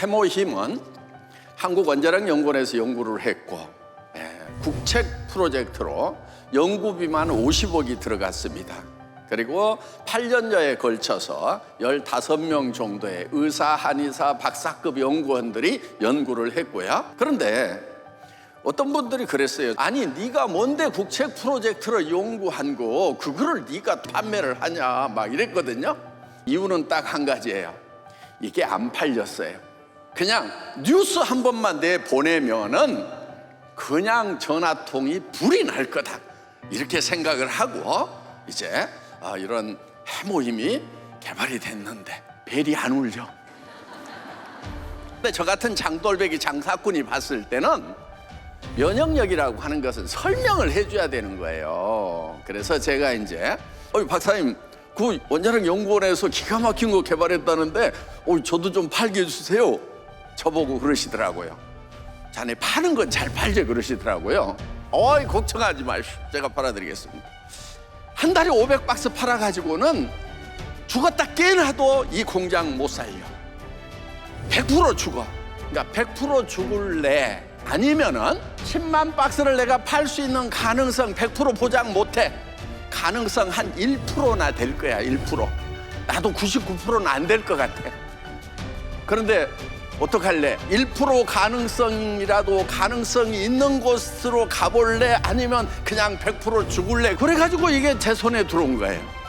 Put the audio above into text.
해모힘은 한국원자력연구원에서 연구를 했고 예, 국책 프로젝트로 연구비만 50억이 들어갔습니다. 그리고 8년여에 걸쳐서 15명 정도의 의사, 한의사, 박사급 연구원들이 연구를 했고요. 그런데 어떤 분들이 그랬어요. 아니 네가 뭔데 국책 프로젝트를 연구한 거 그거를 네가 판매를 하냐 막 이랬거든요. 이유는 딱 한 가지예요. 이게 안 팔렸어요. 그냥 뉴스 한 번만 내 보내면은 그냥 전화통이 불이 날 거다. 이렇게 생각을 하고 이제 아, 이런 해모임이 개발이 됐는데 벨이 안 울려. 근데 저 같은 장돌배기 장사꾼이 봤을 때는 면역력이라고 하는 것은 설명을 해줘야 되는 거예요. 그래서 제가 이제 어이 박사님 그 원자력 연구원에서 기가 막힌 거 개발했다는데 어 저도 좀 팔게 해주세요. 저보고 그러시더라고요. 자네 파는 건 잘 팔죠 그러시더라고요. 어이 걱정하지 마십시오. 제가 팔아드리겠습니다. 한 달에 500박스 팔아가지고는 죽었다 깨나도 이 공장 못 살려. 100% 죽어. 그러니까 100% 죽을래. 아니면은 10만 박스를 내가 팔 수 있는 가능성 100% 보장 못해. 가능성 한 1%나 될 거야, 1%. 나도 99%는 안 될 것 같아. 그런데 어떡할래? 1% 가능성이라도 가능성이 있는 곳으로 가볼래? 아니면 그냥 100% 죽을래? 그래가지고 이게 제 손에 들어온 거예요.